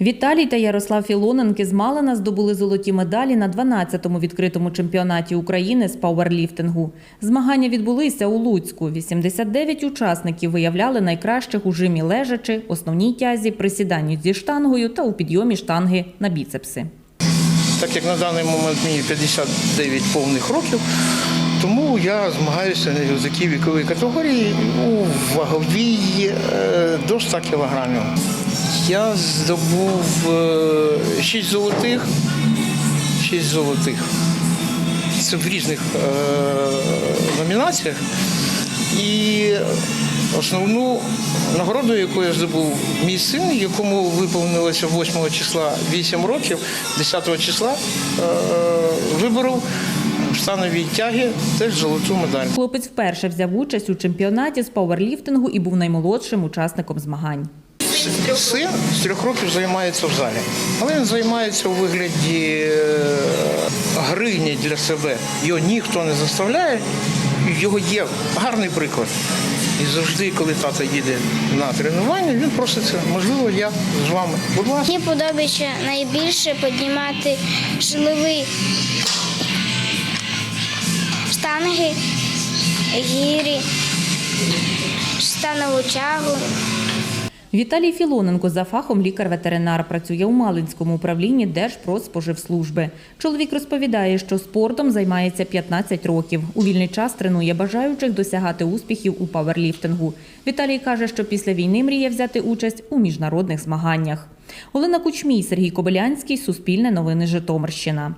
Віталій та Ярослав Філоненки з Малина здобули золоті медалі на 12-му відкритому чемпіонаті України з пауерліфтингу. Змагання відбулися у Луцьку. 89 учасників виявляли найкращих у жимі лежачи, основній тязі, присіданні зі штангою та у підйомі штанги на біцепси. Так як на даний момент мені 59 повних років, тому я змагаюся в такій віковій категорії у ваговій е, до 100 кілограмів. Я здобув 6 золотих, 6 золотих. Це в різних е, номінаціях. І основну нагороду, яку я здобув мій син, якому виповнилося 8 числа 8 років, 10 числа е, виборов в штановій тяги теж золоту медаль. Хлопець вперше взяв участь у чемпіонаті з пауерліфтингу і був наймолодшим учасником змагань. Син з трьох років займається в залі, але він займається у вигляді е, грині для себе. Його ніхто не заставляє. Його є гарний приклад. І завжди, коли тато їде на тренування, він проситься, можливо, я з вами. Будь ласка. Мені подобається найбільше піднімати жилові штанги, гірі, станову тягу. Віталій Філоненко за фахом лікар-ветеринар працює у Малинському управлінні Держпродспоживслужби. Чоловік розповідає, що спортом займається 15 років. У вільний час тренує бажаючих досягати успіхів у паверліфтингу. Віталій каже, що після війни мріє взяти участь у міжнародних змаганнях. Олена Кучмій, Сергій Кобилянський, Суспільне новини Житомирщина.